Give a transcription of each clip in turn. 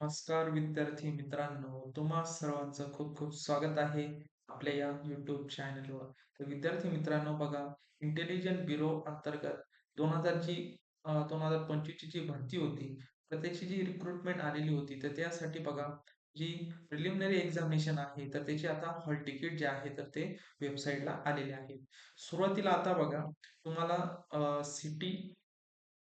नमस्कार विद्यार्थी मित्रांनो तुम्हा सर्वांचं खूप खूप स्वागत आहे आपल्या या युट्यूब चॅनलवर तर विद्यार्थी मित्रांनो बघा इंटेलिजंट ब्युरो अंतर्गत दोन हजारची दोन हजार पंचवीसची जी भरती होती तर त्याची जी रिक्रुटमेंट आलेली होती तर त्यासाठी बघा जी प्रिलिमिनरी एक्झामिनेशन आहे तर त्याची आता हॉल तिकीट जे आहे तर ते वेबसाईटला आलेले आहे. सुरुवातीला आता बघा तुम्हाला सिटी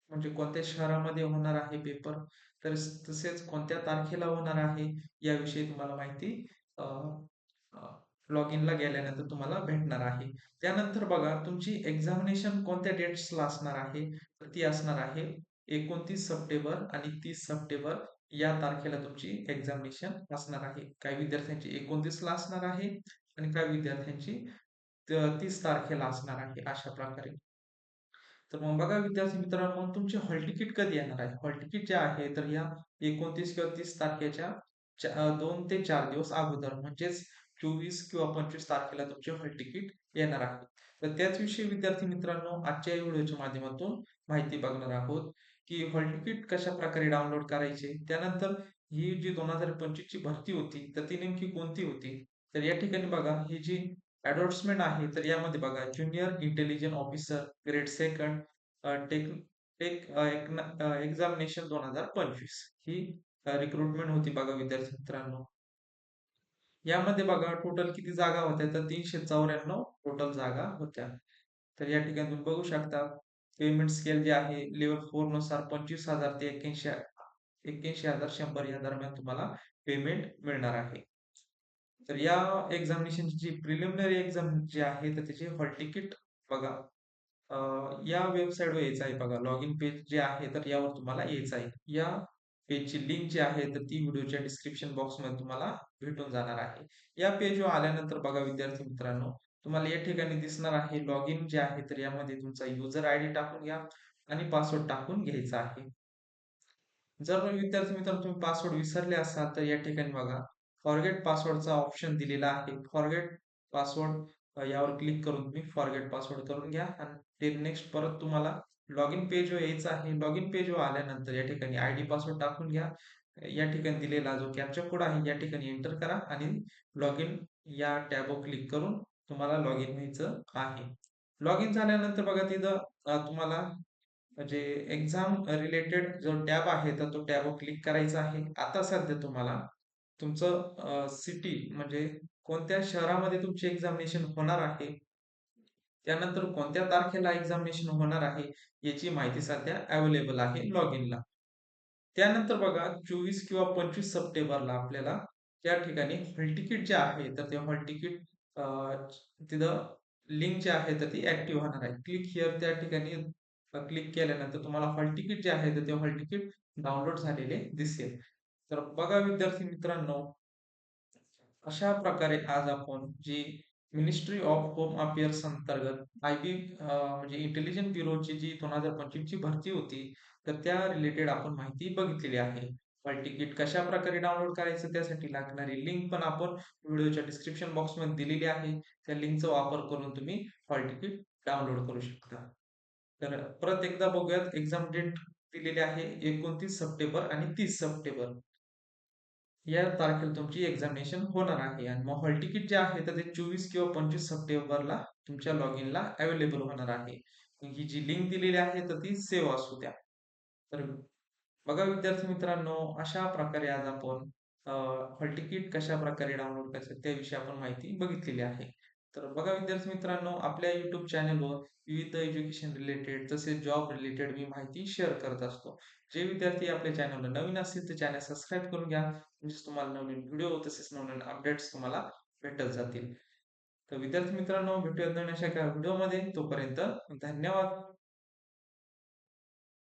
म्हणजे कोणत्या शहरामध्ये होणार आहे पेपर तर तसेच कोणत्या तारखेला होणार आहे याविषयी तुम्हाला माहिती लॉग इनला गेल्यानंतर तुम्हाला भेटणार आहे. त्यानंतर बघा तुमची एक्झामिनेशन कोणत्या डेट्सला असणार आहे? तर ती असणार आहे एकोणतीस सप्टेंबर आणि तीस सप्टेंबर या तारखेला तुमची एक्झामिनेशन असणार आहे. काही विद्यार्थ्यांची एकोणतीसला असणार आहे आणि काही विद्यार्थ्यांची तीस तारखेला असणार आहे. अशा प्रकारे. तर मग बघा विद्यार्थी मित्रांनो तुमचे तुमची हॉल तिकीट कधी येणार आहे? हॉल तिकीट जे आहे तर या एकोणतीस किंवा तीस तारखेच्या दोन ते चार दिवस अगोदर म्हणजेच चोवीस किंवा पंचवीस तारखेला तुमचे हॉल तिकीट येणार आहे. तर त्याच विषयी विद्यार्थी मित्रांनो आजच्या व्हिडिओच्या माध्यमातून माहिती बघणार आहोत की हॉल तिकीट कशा प्रकारे डाउनलोड करायचे त्यानंतर ही जी दोन हजार पंचवीस ची भरती होती तर ती नेमकी कोणती होती? तर या ठिकाणी बघा ही जी ऍडव्हर्टमेंट आहे तर यामध्ये बघा junior intelligent officer grade second tech tech examination दोन हजार पंचवीस. ही रिक्रुटमेंट होती बघा विद्यार्थी मित्रांनो. यामध्ये बघा टोटल किती जागा होत्या तर तीनशे चौऱ्याण्णव टोटल जागा होत्या. तर या ठिकाणी तुम्ही बघू शकता पेमेंट स्केल जे आहे लेवल फोरनुसार पंचवीस हजार ते एक्क्याऐंशी एक्क्याऐंशी हजार शंभर या दरम्यान तुम्हाला पेमेंट मिळणार आहे. तर या एक्झामिनेशनची जी प्रिलिमिनरी एक्झाम जी आहे तर त्याची हॉल तिकीट बघा. या वेबसाईटवर यायचं आहे बघा. लॉग इन पेज जे आहे तर यावर तुम्हाला यायचं आहे. या पेजची लिंक जी आहे तर ती व्हिडिओच्या डिस्क्रिप्शन बॉक्समध्ये तुम्हाला भेटून जाणार आहे. या पेजवर आल्यानंतर बघा विद्यार्थी मित्रांनो तुम्हाला या ठिकाणी दिसणार आहे लॉग इन जे आहे तर यामध्ये तुमचा युजर आय डी टाकून घ्या आणि पासवर्ड टाकून घ्यायचा आहे. जर विद्यार्थी मित्रांनो तुम्ही पासवर्ड विसरले असाल तर या ठिकाणी बघा. फॉरगेट पासवर्डचा ऑप्शन दिलेला आहे. फॉरगेट पासवर्ड यावर क्लिक करून तुम्ही फॉरगेट पासवर्ड करून घ्या. आणि ते नेक्स्ट परत तुम्हाला लॉग इन पेज यायचं आहे. लॉग इन पेज आल्यानंतर या ठिकाणी आय डी पासवर्ड टाकून घ्या. या ठिकाणी दिलेला जो कॅप्चर कोड आहे या ठिकाणी एंटर करा आणि लॉग इन या टॅबवर क्लिक करून तुम्हाला लॉग इन व्हायचं आहे. लॉग इन झाल्यानंतर बघा तिथं तुम्हाला म्हणजे एक्झाम रिलेटेड जो टॅब आहे तर तो टॅबवर क्लिक करायचा आहे. आता सध्या तुम्हाला तुमचं सिटी म्हणजे कोणत्या शहरामध्ये तुमची एक्झामिनेशन होणार आहे? त्यानंतर कोणत्या तारखेला एक्झामिनेशन होणार आहे? याची माहिती सध्या अवेलेबल आहे लॉग इनला त्यानंतर बघा चोवीस किंवा पंचवीस सप्टेंबरला आपल्याला त्या ठिकाणी हॉल तिकीट जे आहे तर ते हॉल तिकीट तिथं लिंक जे आहे तर ती ऍक्टिव्ह होणार आहे. क्लिक हिअर त्या ठिकाणी क्लिक केल्यानंतर तुम्हाला हॉल तिकीट जे आहे तर ते हॉल तिकीट डाउनलोड झालेले दिसेल. तर बघा विद्यार्थी मित्रांनो अशा प्रकारे आज आपण जी मिनिस्ट्री ऑफ होम अफेअर्स अंतर्गत आय बी म्हणजे इंटेलिजन्स ब्युरोची जी दोन हजार पंचवीस ची भरती होती तर त्या रिलेटेड आपण माहिती बघितलेली आहे. हॉल तिकीट कशा प्रकारे डाउनलोड करायचं त्यासाठी लागणारी लिंक पण आपण व्हिडिओच्या डिस्क्रिप्शन बॉक्समध्ये दिलेली आहे. त्या लिंकचा वापर करून तुम्ही हॉल तिकीट डाउनलोड करू शकता. तर परत एकदा बघूयात एक्झाम डेट दिलेली आहे एकोणतीस सप्टेंबर आणि तीस सप्टेंबर. या तारखेला तुमची एक्झामिनेशन होणार आहे. आणि मग हॉल तिकीट जे आहे तर ते चोवीस किंवा पंचवीस सप्टेंबरला तुमच्या लॉग इनला अवेलेबल होणार आहे. ही जी लिंक दिलेली आहे तर ती सेव्ह असू द्या. तर बघा विद्यार्थी मित्रांनो अशा प्रकारे आज आपण हॉल तिकीट कशा प्रकारे डाउनलोड करायचं त्याविषयी आपण माहिती बघितलेली आहे. तर बघा विद्यार्थी मित्रांनो आपल्या युट्यूब चॅनलवर विविध एज्युकेशन रिलेटेड तसेच जॉब रिलेटेड मी माहिती शेअर करत असतो. जे विद्यार्थी आपल्या चॅनलला नवीन असतील तर चॅनल सबस्क्राईब करून घ्या. म्हणजे तुम्हाला नवीन व्हिडिओ तसेच नवीन अपडेट्स तुम्हाला भेटत जातील. तर विद्यार्थी मित्रांनो भेटूयात नवीन अशा एका व्हिडिओमध्ये तोपर्यंत धन्यवाद.